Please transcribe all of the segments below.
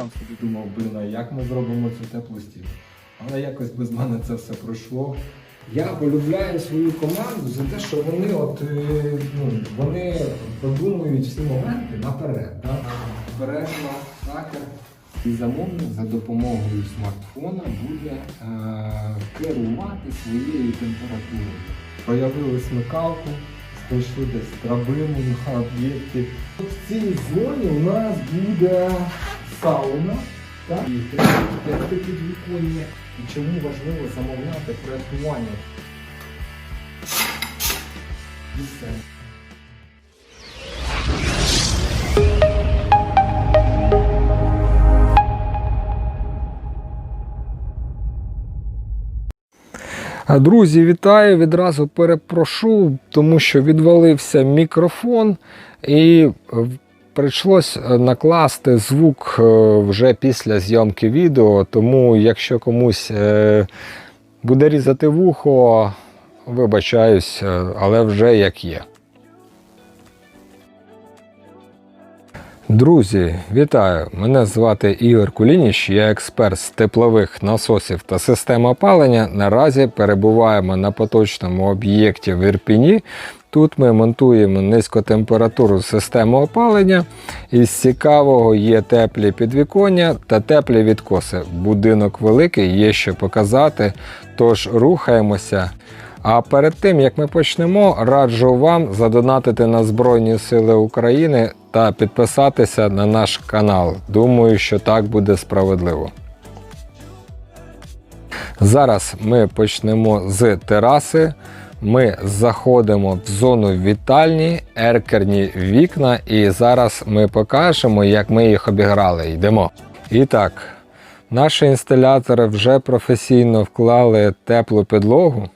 сам собі Думав, блин, як ми зробимо цю теплу стіну? Але якось без мене це все пройшло. Я полюбляю свою команду за те, що вони от е, ну, вони продумують всі моменти наперед. Да? Хакер і замовник за допомогою смартфона буде е, керувати своєю температурою. Проявили смикалку, знайшли десь драбину на об'єкті. В цій зоні у нас буде сауна. Так? І тепле підвіконня. І чому важливо замовляти проєктування? І все. Друзі, вітаю! Відразу перепрошу, тому що відвалився мікрофон і е, прийшлось накласти звук е, вже після зйомки відео. Тому, якщо комусь е, буде різати вухо, вибачаюсь, е, але вже як є. Друзі, вітаю! Мене звати Ігор Кулініч, я експерт з теплових насосів та систем опалення. Наразі перебуваємо на поточному об'єкті в Ірпіні. Тут ми монтуємо низькотемпературну систему опалення. Із цікавого є теплі підвіконня та теплі відкоси. Будинок великий, є що показати, тож рухаємося. А перед тим як ми почнемо, раджу вам задонатити на Збройні Сили України та підписатися на наш канал. Думаю, що так буде справедливо. Зараз ми почнемо з тераси. Ми заходимо в зону вітальні, еркерні вікна, і зараз ми покажемо, як ми їх обіграли. Йдемо. І так, наші інсталятори вже професійно вклали теплу підлогу.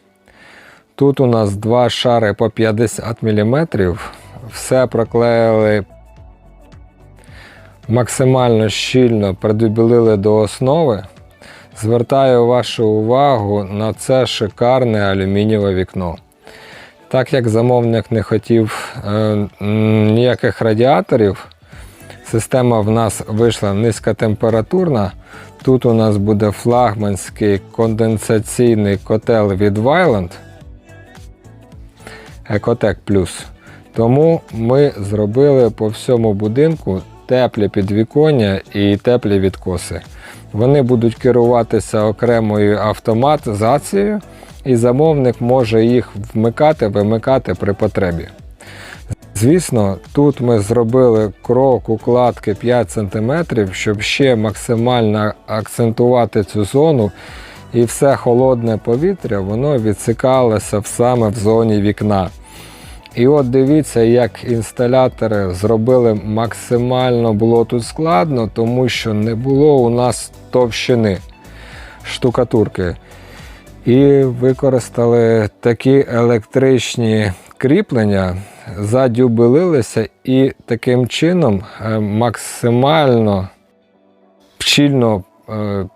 Тут у нас два шари по 50 мм. Все проклеїли максимально щільно, придубілили до основи. Звертаю вашу увагу на це шикарне алюмінієве вікно. Так як замовник не хотів е, ніяких радіаторів, система в нас вийшла низькотемпературна. Тут у нас буде флагманський конденсаційний котел від Вайланд. Екотек Плюс. Тому ми зробили по всьому будинку теплі підвіконня і теплі відкоси. Вони будуть керуватися окремою автоматизацією, і замовник може їх вмикати, вимикати при потребі. Звісно, тут ми зробили крок укладки 5 см, щоб ще максимально акцентувати цю зону, і все холодне повітря воно відсикалося саме в зоні вікна. І от дивіться, як інсталятори зробили максимально було тут складно, тому що не було у нас товщини штукатурки. І використали такі електричні кріплення, задюбилилися і таким чином е, максимально щільно е,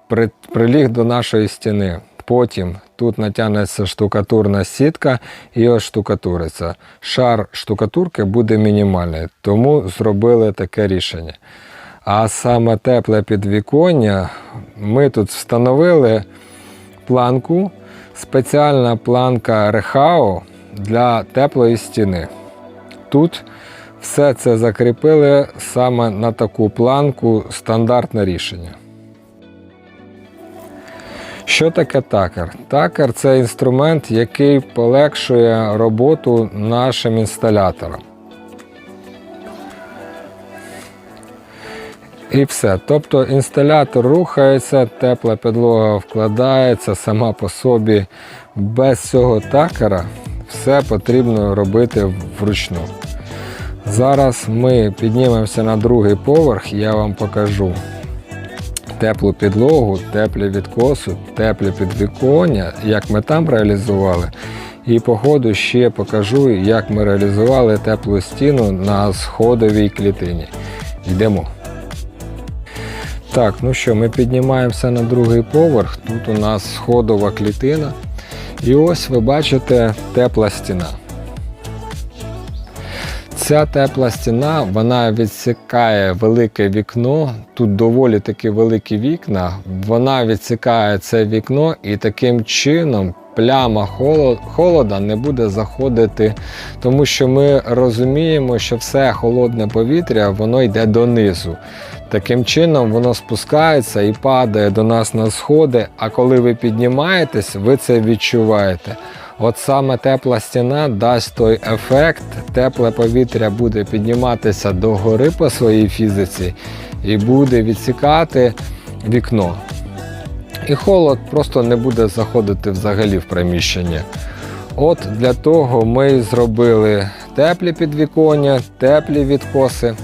приліг до нашої стіни. Потім тут натягнеться штукатурна сітка і оштукатуриться. Шар штукатурки буде мінімальний, тому зробили таке рішення. А саме тепле підвіконня ми тут встановили планку, спеціальна планка Рехао для теплої стіни. Тут все це закріпили саме на таку планку стандартне рішення. Що таке такер? Такер це інструмент, який полегшує роботу нашим інсталяторам. І все. Тобто інсталятор рухається, тепла підлога вкладається сама по собі. Без цього такера все потрібно робити вручну. Зараз ми піднімемося на другий поверх, я вам покажу теплу підлогу, теплі відкоси, теплі підвіконня, як ми там реалізували. І по ходу ще покажу, як ми реалізували теплу стіну на сходовій клітині. Йдемо. Так, ну що, ми піднімаємося на другий поверх. Тут у нас сходова клітина. І ось ви бачите тепла стіна. Ця тепла стіна вона відсікає велике вікно. Тут доволі таки великі вікна. Вона відсікає це вікно і таким чином пляма холода не буде заходити, тому що ми розуміємо, що все холодне повітря воно йде донизу. Таким чином воно спускається і падає до нас на сходи. А коли ви піднімаєтесь, ви це відчуваєте. От саме тепла стіна дасть той ефект, тепле повітря буде підніматися до гори по своїй фізиці і буде відсікати вікно. І холод просто не буде заходити взагалі в приміщення. От для того ми зробили теплі підвіконня, теплі відкоси.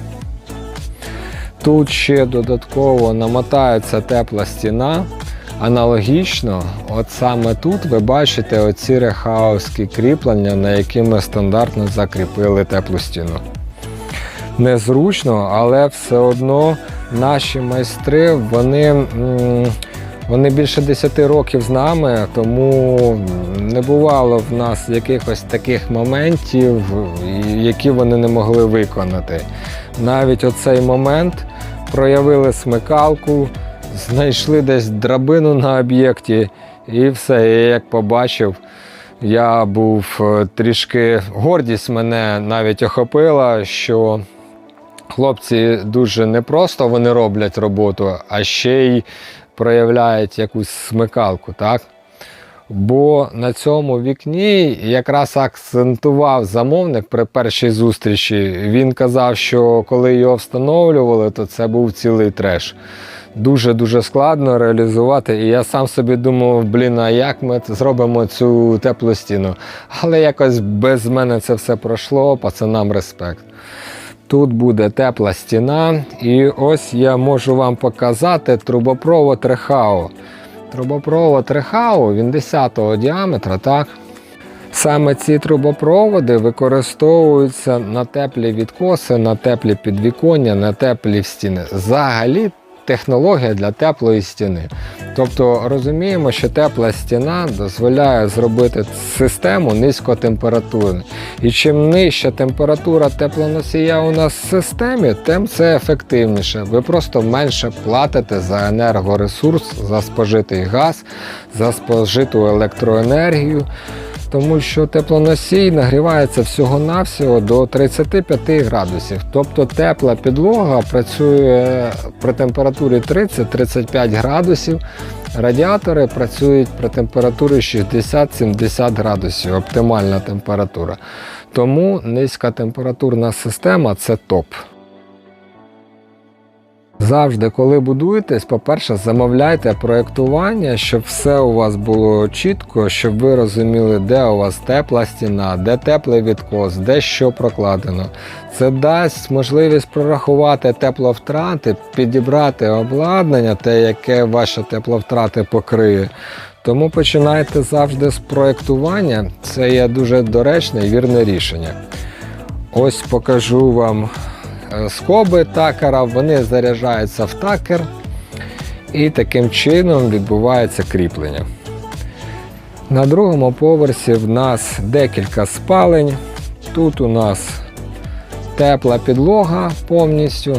Тут ще додатково намотається тепла стіна. Аналогічно, от саме тут ви бачите оці рехаусські кріплення, на які ми стандартно закріпили теплу стіну. Незручно, але все одно наші майстри, вони, вони більше 10 років з нами, тому не бувало в нас якихось таких моментів, які вони не могли виконати. Навіть оцей момент проявили смикалку, знайшли десь драбину на об'єкті, і все. І як побачив, я був е, трішки гордість мене навіть охопила, що хлопці дуже непросто вони роблять роботу, а ще й проявляють якусь смикалку, так? Бо на цьому вікні якраз акцентував замовник при першій зустрічі. Він казав, що коли його встановлювали, то це був цілий треш. Дуже-дуже складно реалізувати. І я сам собі думав, блін, а як ми зробимо цю теплу стіну? Але якось без мене це все пройшло, пацанам респект. Тут буде тепла стіна, і ось я можу вам показати трубопровод Рехао. Трубопровод Рехау, він 10-го діаметра, так? Саме ці трубопроводи використовуються на теплі відкоси, на теплі підвіконня, на теплі стіни. Взагалі технологія для теплої стіни. Тобто розуміємо, що тепла стіна дозволяє зробити систему низькотемпературною. І чим нижча температура теплоносія у нас в системі, тим це ефективніше. Ви просто менше платите за енергоресурс, за спожитий газ, за спожиту електроенергію. Тому що теплоносій нагрівається всього-навсього до 35 градусів. Тобто тепла підлога працює при температурі 30-35 градусів. Радіатори працюють при температурі 60-70 градусів, оптимальна температура. Тому низька температурна система це топ. Завжди, коли будуєтесь, по-перше, замовляйте проєктування, щоб все у вас було чітко, щоб ви розуміли, де у вас тепла стіна, де теплий відкос, де що прокладено. Це дасть можливість прорахувати тепловтрати, підібрати обладнання, те, яке ваші тепловтрати покриє. Тому починайте завжди з проєктування. Це є дуже доречне і вірне рішення. Ось покажу вам скоби такера, вони заряджаються в такер і таким чином відбувається кріплення. На другому поверсі в нас декілька спалень. Тут у нас тепла підлога повністю,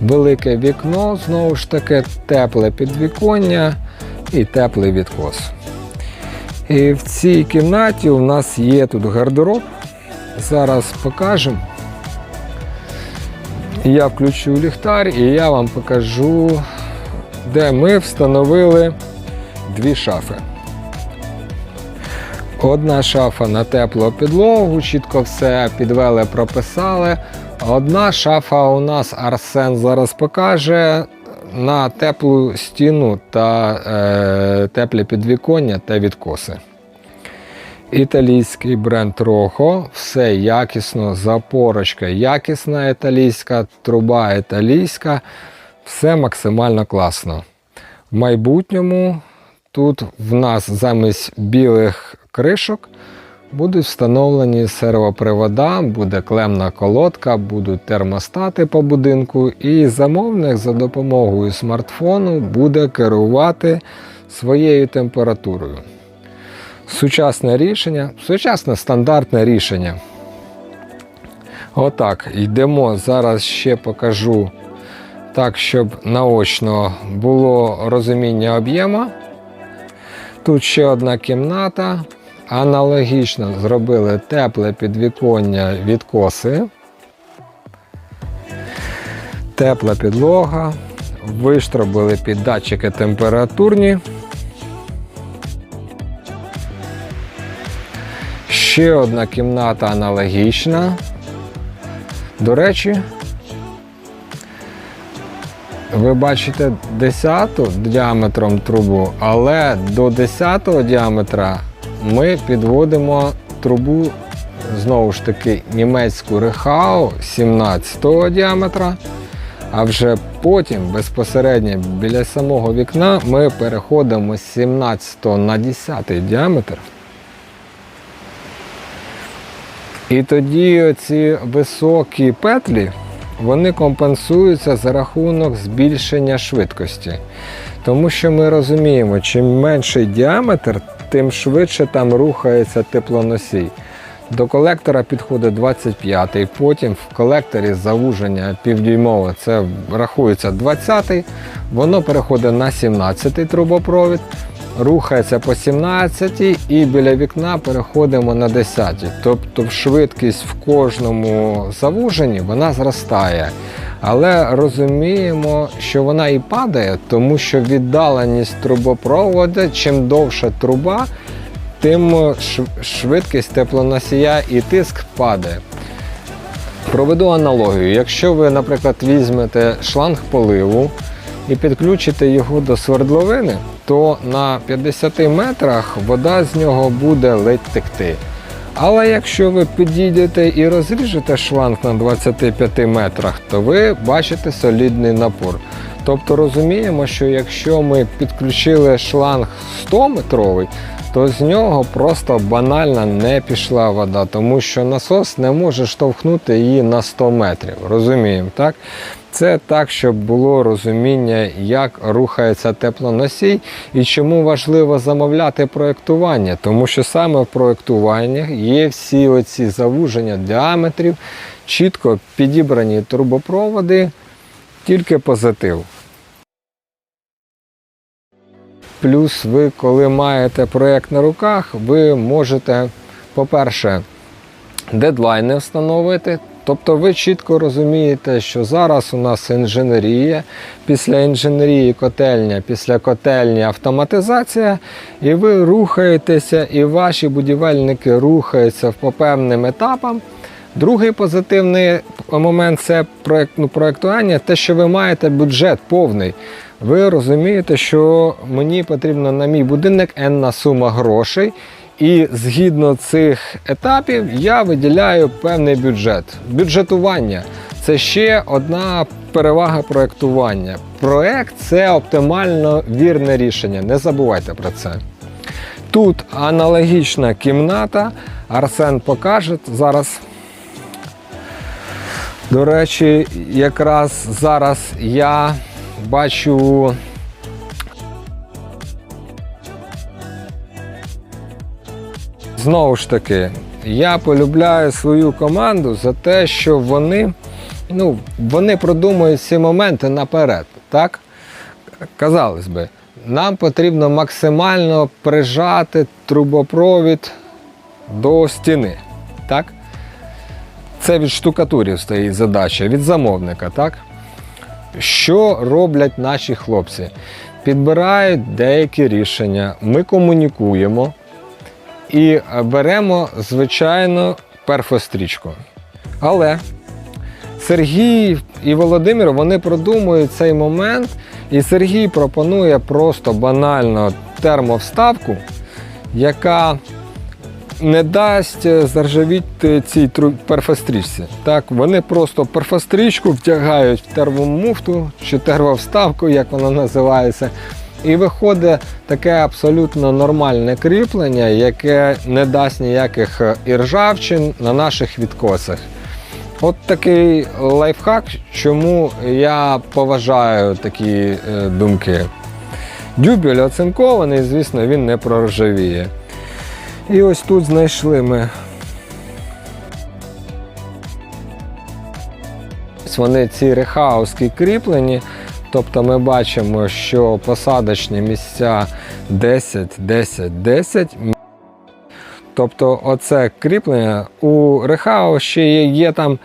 велике вікно, знову ж таки, тепле підвіконня і теплий відкос. І в цій кімнаті у нас є тут гардероб. Зараз покажемо. Я включу ліхтар і я вам покажу, де ми встановили дві шафи. Одна шафа на теплу підлогу, чітко все підвели, прописали. Одна шафа у нас Арсен зараз покаже на теплу стіну та е, теплі підвіконня та відкоси. Італійський бренд Рохо, все якісно, запорочка якісна італійська, труба італійська, все максимально класно. В майбутньому тут в нас замість білих кришок будуть встановлені сервопривода, буде клемна колодка, будуть термостати по будинку, і замовник за допомогою смартфону буде керувати своєю температурою. Сучасне рішення, сучасне стандартне рішення. Отак, йдемо. Зараз ще покажу так, щоб наочно було розуміння об'єму. Тут ще одна кімната. Аналогічно зробили тепле підвіконня відкоси. Тепла підлога. Виштробили під датчики температурні. Ще одна кімната аналогічна. До речі, ви бачите 10 діаметром трубу, але до 10 діаметра ми підводимо трубу знову ж таки німецьку Рехау 17 діаметра. А вже потім безпосередньо біля самого вікна ми переходимо з 17 на 10 діаметр. І тоді ці високі петлі вони компенсуються за рахунок збільшення швидкості. Тому що ми розуміємо, чим менший діаметр, тим швидше там рухається теплоносій. До колектора підходить 25-й, потім в колекторі завуження півдюймове, це рахується 20-й, воно переходить на 17-й трубопровід, рухається по 17-й і біля вікна переходимо на 10-й. Тобто швидкість в кожному завуженні вона зростає. Але розуміємо, що вона і падає, тому що віддаленість трубопроводу, чим довша труба, тим швидкість теплоносія і тиск падає. Проведу аналогію. Якщо ви, наприклад, візьмете шланг поливу і підключите його до свердловини, то на 50 метрах вода з нього буде ледь текти. Але якщо ви підійдете і розріжете шланг на 25 метрах, то ви бачите солідний напор. Тобто розуміємо, що якщо ми підключили шланг 100 метровий, то з нього просто банально не пішла вода, тому що насос не може штовхнути її на 100 метрів. Розуміємо, так? Це так, щоб було розуміння, як рухається теплоносій і чому важливо замовляти проєктування, тому що саме в проєктуваннях є всі оці завуження діаметрів, чітко підібрані трубопроводи, тільки позитив. Плюс ви, коли маєте проєкт на руках, ви можете, по-перше, дедлайни встановити. Тобто ви чітко розумієте, що зараз у нас інженерія, після інженерії котельня, після котельні автоматизація, і ви рухаєтеся, і ваші будівельники рухаються по певним етапам. Другий позитивний момент це проєкт, ну, проєктування, те, що ви маєте бюджет повний. Ви розумієте, що мені потрібно на мій будинок енна сума грошей, і згідно цих етапів я виділяю певний бюджет. Бюджетування це ще одна перевага проєктування. Проєкт це оптимально вірне рішення. Не забувайте про це. Тут аналогічна кімната. Арсен покаже зараз. До речі, якраз зараз я бачу. Знову ж таки, я полюбляю свою команду за те, що вони, ну, вони продумують ці моменти наперед. Так? Казалось би, нам потрібно максимально прижати трубопровід до стіни. Так? Це від штукатурів стоїть задача, від замовника. Так? Що роблять наші хлопці? Підбирають деякі рішення, ми комунікуємо і беремо, звичайно, перфострічку. Але Сергій і Володимир вони продумують цей момент, і Сергій пропонує просто банально термовставку, яка не дасть е, заржавіти цій перфострічці. Так, вони просто перфострічку втягають в термомуфту чи термовставку, як вона називається. І виходить таке абсолютно нормальне кріплення, яке не дасть ніяких е, іржавчин на наших відкосах. От такий лайфхак, чому я поважаю такі е, думки. Дюбель оцинкований, звісно, він не проржавіє. І ось тут знайшли ми вони ці рехауски кріплені. Тобто ми бачимо, що посадочні місця 10, 10, 10. Тобто, оце кріплення у рехау ще є, є там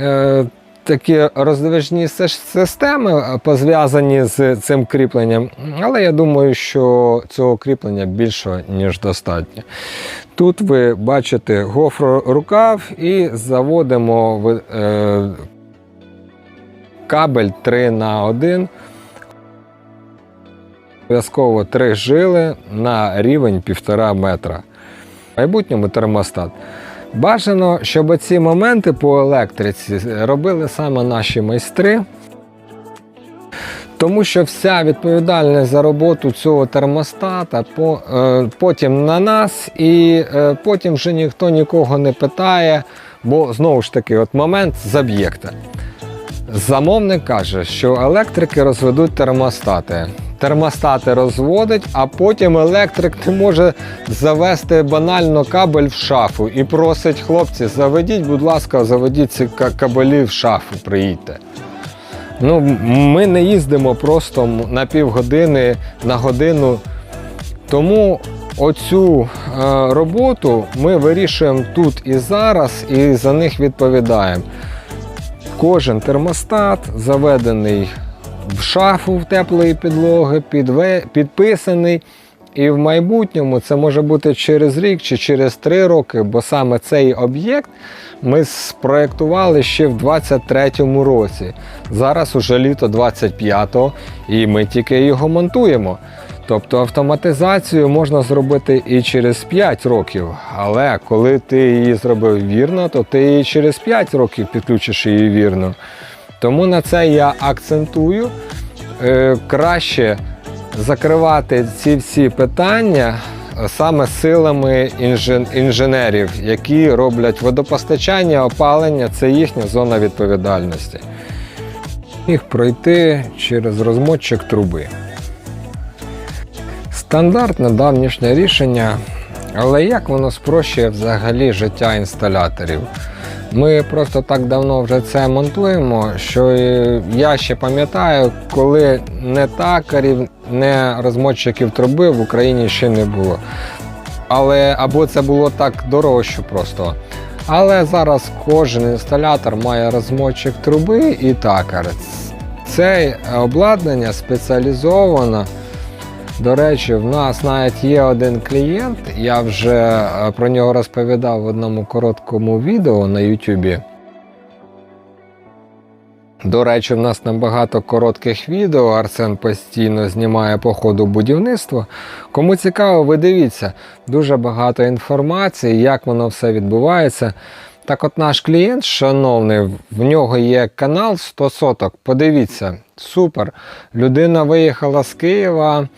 е, такі роздвижні системи е, пов'язані з цим кріпленням. Але я думаю, що цього кріплення більше, ніж достатньо. Тут ви бачите гофрорукав і заводимо е, кабель 3 на 1 Обов'язково три жили на рівень 1,5 метра. В майбутньому термостат. Бажано, щоб ці моменти по електриці робили саме наші майстри. Тому що вся відповідальність за роботу цього термостата по, е, потім на нас, і е, потім вже ніхто нікого не питає, бо знову ж таки, от момент з об'єкта. Замовник каже, що електрики розведуть термостати. Термостати розводить, а потім електрик не може завести банально кабель в шафу і просить хлопці, заведіть, будь ласка, заведіть ці ка- кабелі в шафу, приїдьте. Ну, ми не їздимо просто на півгодини, на годину. Тому оцю е, роботу ми вирішуємо тут і зараз, і за них відповідаємо. Кожен термостат заведений в шафу в теплої підлоги, підписаний. І в майбутньому це може бути через рік чи через три роки, бо саме цей об'єкт ми спроєктували ще в 23-му році. Зараз уже літо 25-го, і ми тільки його монтуємо. Тобто автоматизацію можна зробити і через 5 років, але коли ти її зробив вірно, то ти і через 5 років підключиш її вірно. Тому на це я акцентую. Е, краще закривати ці всі питання саме силами інжен- інженерів, які роблять водопостачання, опалення це їхня зона відповідальності. Їх пройти через розмотчик труби. Стандартне давнішнє рішення, але як воно спрощує взагалі життя інсталяторів? Ми просто так давно вже це монтуємо, що я ще пам'ятаю, коли не такарів, не розмотчиків труби в Україні ще не було. Але або це було так дорожче просто. Але зараз кожен інсталятор має розмотчик труби і такар. Це обладнання спеціалізовано. До речі, в нас навіть є один клієнт, я вже е, про нього розповідав в одному короткому відео на YouTube. До речі, в нас набагато коротких відео. Арсен постійно знімає по ходу будівництва. Кому цікаво, ви дивіться, дуже багато інформації, як воно все відбувається. Так от наш клієнт, шановний, в нього є канал 100 соток. Подивіться, супер. Людина виїхала з Києва,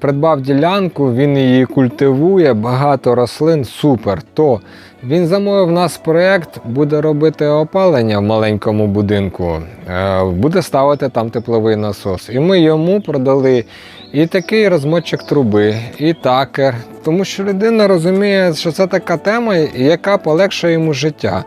придбав ділянку, він її культивує, багато рослин, супер. То він замовив нас проєкт, буде робити опалення в маленькому будинку, е, буде ставити там тепловий насос. І ми йому продали і такий розмотчик труби, і такер. Тому що людина розуміє, що це така тема, яка полегшує йому життя.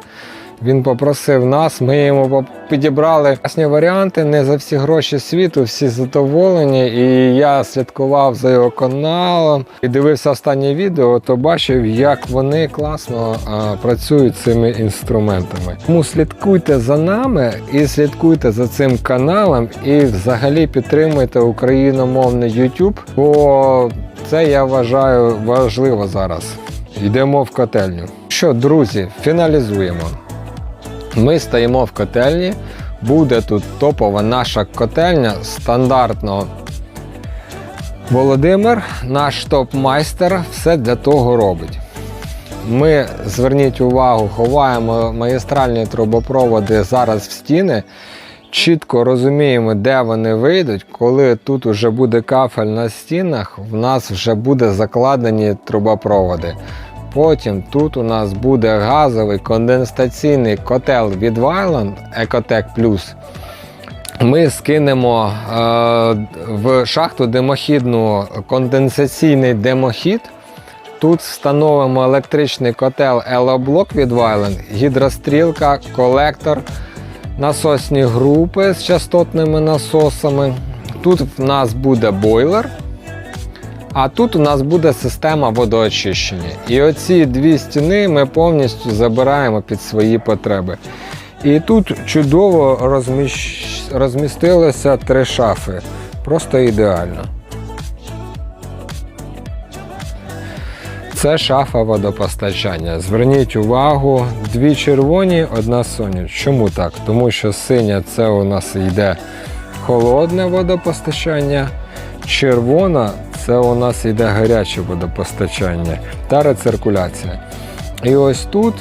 Він попросив нас, ми йому підібрали класні варіанти, не за всі гроші світу, всі задоволені. І я слідкував за його каналом і дивився останнє відео, то бачив, як вони класно а, працюють цими інструментами. Тому слідкуйте за нами і слідкуйте за цим каналом, і взагалі підтримуйте україномовний YouTube, бо це я вважаю важливо зараз. Йдемо в котельню. Що, друзі, фіналізуємо. Ми стоїмо в котельні. Буде тут топова наша котельня стандартно. Володимир, наш топ-майстер, все для того робить. Ми, зверніть увагу, ховаємо магістральні трубопроводи зараз в стіни. Чітко розуміємо, де вони вийдуть. Коли тут вже буде кафель на стінах, в нас вже буде закладені трубопроводи. Потім тут у нас буде газовий конденсаційний котел від Вайланд Ecotec Plus. Ми скинемо е, в шахту димохідну конденсаційний димохід. Тут встановимо електричний котел елоблок від Вайланд, гідрострілка, колектор. насосні групи з частотними насосами. Тут в нас буде бойлер, а тут у нас буде система водоочищення. І оці дві стіни ми повністю забираємо під свої потреби. І тут чудово розміщ... розмістилося три шафи. Просто ідеально. Це шафа водопостачання. Зверніть увагу, дві червоні, одна соня. Чому так? Тому що синя це у нас йде холодне водопостачання, червона це у нас йде гаряче водопостачання та рециркуляція. І ось тут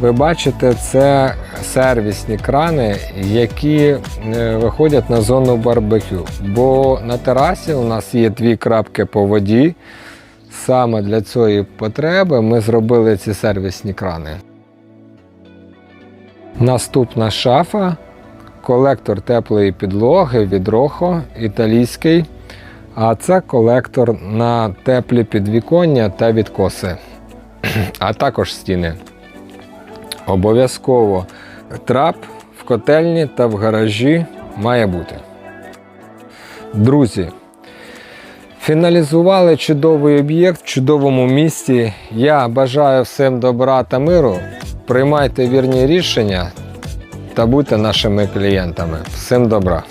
ви бачите, це сервісні крани, які е, виходять на зону барбекю. Бо на терасі у нас є дві крапки по воді. Саме для цієї потреби ми зробили ці сервісні крани. Наступна шафа колектор теплої підлоги від Рохо італійський. А це колектор на теплі підвіконня та відкоси, а також стіни. Обов'язково трап в котельні та в гаражі має бути. Друзі, фіналізували чудовий об'єкт в чудовому місті. Я бажаю всім добра та миру. Приймайте вірні рішення та будьте нашими клієнтами. Всім добра!